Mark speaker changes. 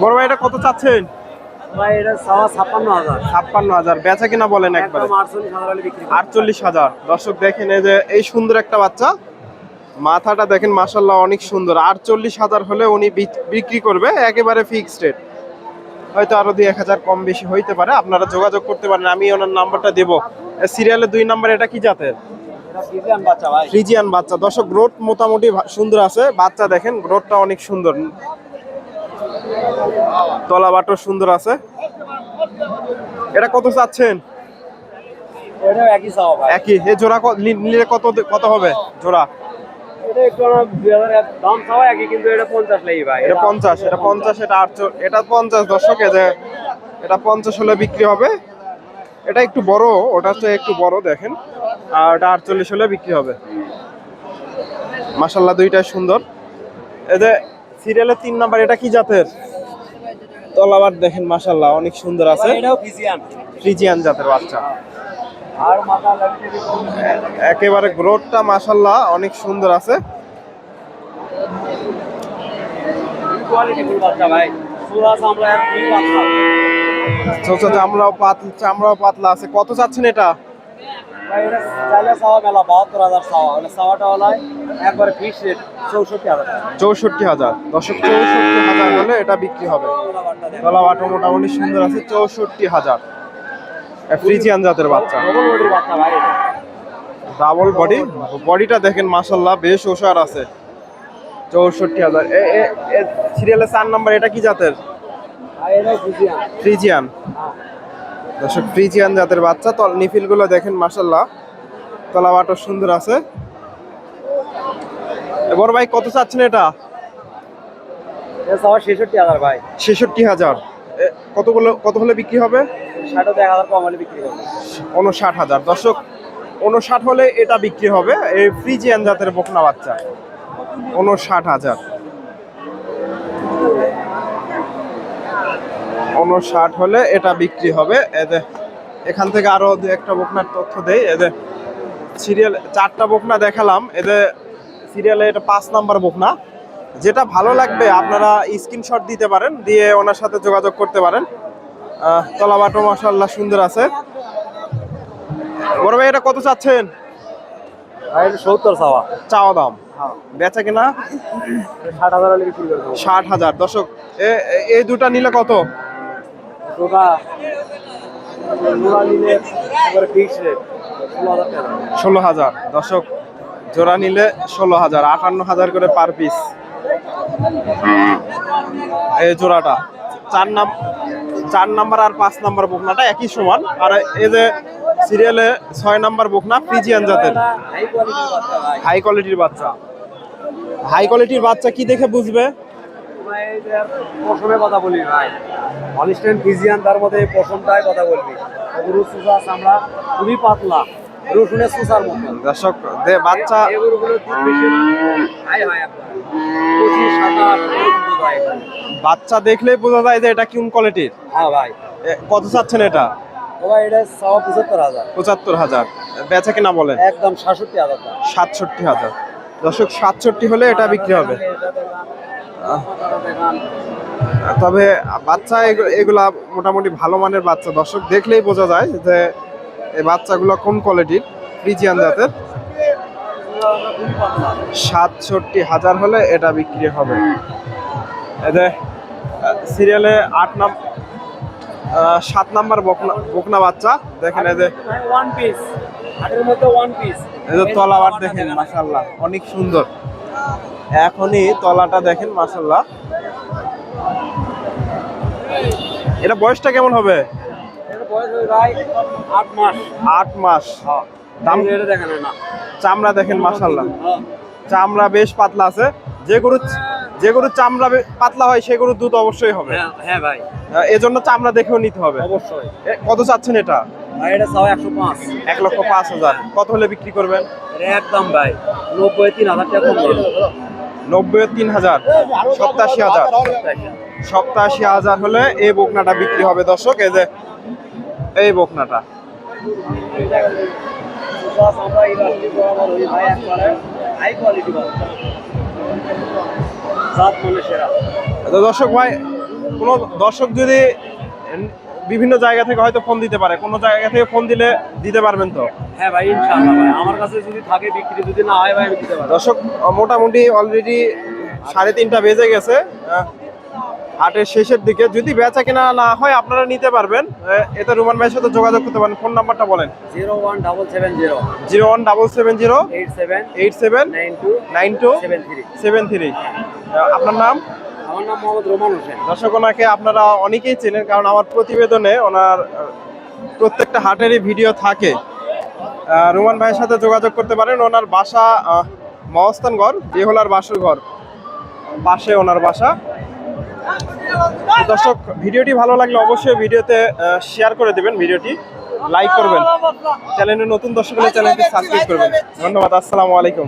Speaker 1: বড় ভাই এটা কত চাচ্ছেন?
Speaker 2: ভাই এটা সাওয়া ছাপ্পান্ন হাজার।
Speaker 1: ছাপ্পান্ন হাজার। বেচা কিনা বলেন একবারে।
Speaker 2: আটচল্লিশ হাজার
Speaker 1: দর্শক দেখেন এই যে এই সুন্দর একটা বাচ্চা। মাথাটা দেখেন মাসাল্লাহ অনেক সুন্দর। আটচল্লিশ হাজার হলে উনি বিক্রি করবে একেবারে ফিক্সড রেট হয়তো আরও দুই এক হাজার কম বেশি হইতে পারে। আপনারা যোগাযোগ করতে পারেন আমি ওনার নাম্বারটা দেবো। সিরিয়ালের দুই নাম্বার এটা কি জাতের?
Speaker 2: ফ্রিজিয়ান বাচ্চা
Speaker 1: দর্শক গ্রোথ মোটামুটি সুন্দর আছে। বাচ্চা দেখেন গ্রোথটা অনেক সুন্দর। তলা বাটো সুন্দর আছে। এটা কত চাচ্ছেন?
Speaker 2: একই
Speaker 1: এ জোড়া নিলে কত কত হবে জোড়া?
Speaker 2: এটা পঞ্চাশ
Speaker 1: এটা পঞ্চাশ এটা এটা এটা পঞ্চাশ দর্শক যে এটা পঞ্চাশ হলে বিক্রি হবে। এটা একটু বড় ওটা একটু বড় দেখেন। আর এটা আটচল্লিশ হলে বিক্রি হবে। মাসাল্লাহ দুইটাই সুন্দর। যে সিরিয়ালের তিন নাম্বার এটা কি জাতের? তলাবার দেখেন মাসাল্লাহ অনেক সুন্দর আছে।
Speaker 2: ফ্রিজিয়ান।
Speaker 1: জাতের বাচ্চা। একেবারে গ্রোথটা মাসাল্লাহ অনেক সুন্দর আছে।
Speaker 2: বাচ্চা
Speaker 1: ছোট চামড়াও পাতলা আছে। কত চাচ্ছেন এটা?
Speaker 2: চাইলে চাওয়া মেলা বাহাত্তর হাজার চাওয়া। চাওয়াটা হলো একবারে ফিক্স রেট চৌষট্টি হাজার
Speaker 1: চৌষট্টি হাজার। দশক চৌষট্টি হাজার হলে এটা বিক্রি হবে। মোটামুটি সুন্দর আছে চৌষট্টি হাজার। ফ্রিজিয়ান জাতের বাচ্চা।
Speaker 2: ডবল
Speaker 1: বডি বডিটা দেখেন মাসাল্লাহ বেশ ওষার আছে। চৌষট্টি হাজার। সিরিয়ালের চার নাম্বার এটা কি জাতের?
Speaker 2: ফ্রিজিয়ান।
Speaker 1: ফ্রিজিয়ান। দর্শক ফ্রিজিয়ান জাতের বাচ্চা। তল নিফিলগুলো দেখেন মাসাল্লাহ তলা বাটো সুন্দর আছে। বড় ভাই কত চাচ্ছেন এটা?
Speaker 2: ছেষট্টি হাজার ভাই।
Speaker 1: ছেষট্টি হাজার। কতগুলো কত হলে বিক্রি হবে?
Speaker 2: হাজার
Speaker 1: উনষাট দর্শক উনষাট হলে এটা বিক্রি হবে এই ফ্রিজিয়ান জাতের বকনা বাচ্চা। উনষাট হাজার। উনষাট হলে এটা বিক্রি হবে। এদের এখান থেকে আরও দু একটা বকনার তথ্য দেই। এদের সিরিয়াল চারটা বকনা দেখালাম। এদের সিরিয়ালে এটা পাঁচ নাম্বার বকনা। যেটা ভালো লাগবে আপনারা স্ক্রিনশট দিতে পারেন দিয়ে ওনার সাথে যোগাযোগ করতে পারেন। তলাবাটো মাসাল্লাহ সুন্দর আছে। বড় ভাই এটা কত চাচ্ছেন?
Speaker 2: সত্তর চাওয়া।
Speaker 1: চাওয়া দাম। বেচা কিনা?
Speaker 2: ষাট হাজার
Speaker 1: ষাট হাজার। দর্শক এই দুটা নিলে কত?
Speaker 2: জোড়া নিলে একবারে ফিক্স রেট ষোলো হাজার টাকা।
Speaker 1: ষোলো হাজার। দর্শক জোড়া নিলে ষোলো হাজার আটান্ন হাজার করে পার পিস এই জোড়াটা চার নাম চার নাম্বার আর পাঁচ নাম্বার বকনাটা একই সমান। আর এই যে সিরিয়ালে ছয় নাম্বার বকনা ফ্রিজিয়ান জাতের।
Speaker 2: হাই কোয়ালিটির বাচ্চা।
Speaker 1: হাই কোয়ালিটির বাচ্চা কি দেখে বুঝবে?
Speaker 2: এই পশমে কথা বলি ভাই। হলিস্টেন ফিজিয়ান তার মধ্যে এই পশমটাই কথা বলবি। গরুর সুসা চামড়া খুবই পাতলা। রসুনের সুসার মতো।
Speaker 1: দর্শক দে বাচ্চা। বাচ্চা দেখলেই বোঝা যায় যে এটা কোন কোয়ালিটির
Speaker 2: হ্যাঁ ভাই।
Speaker 1: কত চাচ্ছেন এটা?
Speaker 2: ভাই এটা সওয়া পঁচাত্তর হাজার।
Speaker 1: পঁচাত্তর হাজার। বেচা কিনা বলেন?
Speaker 2: একদম সাতষট্টি হাজার
Speaker 1: সাতষট্টি হাজার। দর্শক সাতষট্টি হলে এটা বিক্রি হবে। তবে বাচ্চা এগু- এগুলা মোটামুটি ভালো মানের বাচ্চা। দর্শক দেখলেই বোঝা যায় যে এই বাচ্চাগুলো কোন কোয়ালিটির? ফ্রিজিয়ান জাতের। সাতষট্টি হাজার হলে এটা বিক্রি হবে। এতে সিরিয়ালে আট নাম আহ, সাত নাম্বার বকনা বকনা বাচ্চা। দেখেন এই যে
Speaker 2: ওয়ান পিস হাটের মধ্যে ওয়ান পিস
Speaker 1: এদের তলাবার দেখেন মাসাল্লাহ অনেক সুন্দর। এখনই তলাটা দেখেন মাসাল্লাহ এটা বয়সটা কেমন হবে?
Speaker 2: এর বয়স ভাই আট মাস। হ্যাঁ।
Speaker 1: দাম
Speaker 2: এটা দেখেন না।
Speaker 1: চামড়া দেখেন মাসাল্লাহ
Speaker 2: হ্যাঁ।
Speaker 1: চামড়া বেশ পাতলা আছে। যে গরুর যে গরুর চামড়া পাতলা হয় সে গরুর দুধ অবশ্যই হবে।
Speaker 2: হ্যাঁ, হ্যাঁ ভাই।
Speaker 1: এজন্য চামড়া দেখেও নিতে হবে।
Speaker 2: অবশ্যই।
Speaker 1: কত চাচ্ছেন এটা?
Speaker 2: ভাই এটা চাও একশো পাঁচ।
Speaker 1: এক লক্ষ পাঁচ হাজার। কত হলে বিক্রি করবেন?
Speaker 2: একদম ভাই নব্বই তিন হাজার টাকা।
Speaker 1: নব্বই তিন হাজার। সপ্তাশি হাজার। সপ্তাশি হাজার হলে এই বকনাটা বিক্রি হবে দর্শক। এই যে এই বকনাটা।
Speaker 2: হাই কোয়ালিটি
Speaker 1: তো দর্শক ভাই কোনো দর্শক যদি বিভিন্ন জায়গা থেকে হয়তো ফোন দিতে পারে কোনো জায়গা থেকে ফোন দিলে দিতে পারবেন তো?
Speaker 2: হ্যাঁ ভাই ইনশাআল্লাহ ভাই। আমার কাছে যদি থাকে বিক্রি যদি না হয় ভাই আমি দিতে পারব।
Speaker 1: দর্শক মোটামুটি অলরেডি সাড়ে তিনটা বেজে গেছে। হাটের শেষের দিকে যদি বেচা কেনা না হয় আপনারা নিতে পারবেন। এতে রুমান ভাইয়ের সাথে যোগাযোগ করতে পারেন। ফোন নাম্বারটা বলেন।
Speaker 2: Zero one double seven zero.
Speaker 1: Zero one double seven zero
Speaker 2: eight seven
Speaker 1: eight seven
Speaker 2: nine two
Speaker 1: nine two
Speaker 2: seven three.
Speaker 1: Seven three. আপনার নাম?
Speaker 2: আমার নাম মোহাম্মদ রোমান হোসেন।
Speaker 1: দর্শক ওনাকে আপনারা অনেকেই চেনেন কারণ আমার প্রতিবেদনে ওনার প্রত্যেকটা হাটেরই ভিডিও থাকে। রুমান ভাইয়ের সাথে যোগাযোগ করতে পারেন। ওনার বাসা মহস্তানগড় বিহলার বাসুর ঘর। পাশে ওনার বাসা। দর্শক, ভিডিওটি ভালো লাগলে অবশ্যই ভিডিওতে শেয়ার করে দেবেন ভিডিওটি লাইক করবেন। চ্যানেলে নতুন দর্শক হলে চ্যানেলটি সাবস্ক্রাইব করবেন। ধন্যবাদ, আসসালামু আলাইকুম।